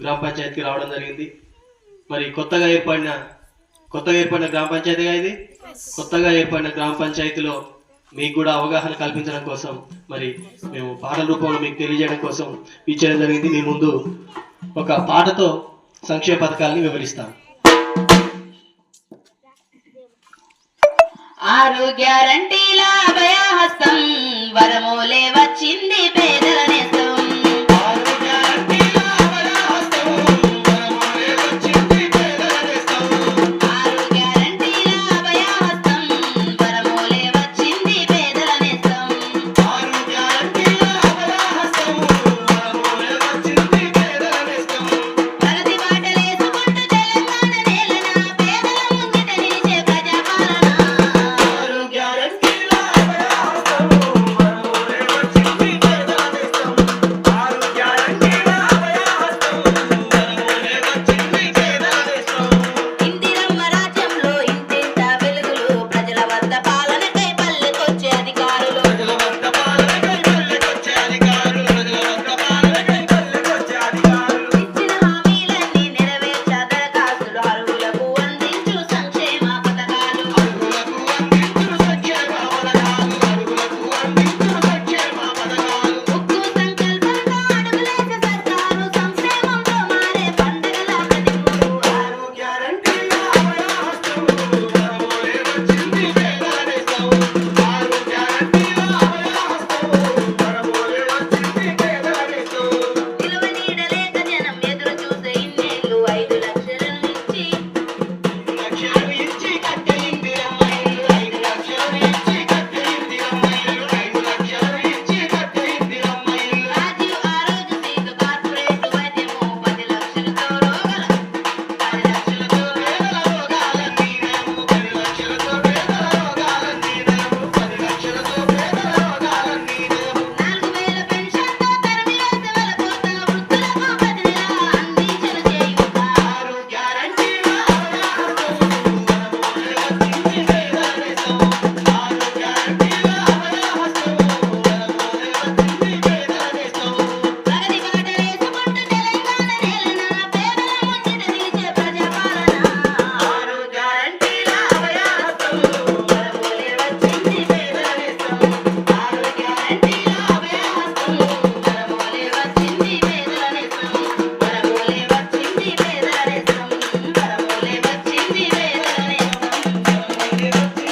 గ్రామ పంచాయతీకి రావడం జరిగింది. మరి కొత్తగా ఏర్పడిన కొత్తగా ఏర్పడిన గ్రామ పంచాయతీగా ఇది? కొత్తగా ఏర్పడిన గ్రామ పంచాయతీలో మీకు కూడా అవగాహన కల్పించడం కోసం మరి మేము పాటల రూపంలో మీకు తెలియజేయడం కోసం ఇచ్చేయడం జరిగింది. మీ ముందు ఒక పాటతో సంక్షేమ పథకాలని వివరిస్తాం ఆరు గ్యారంటీల అభయ వచ్చింది.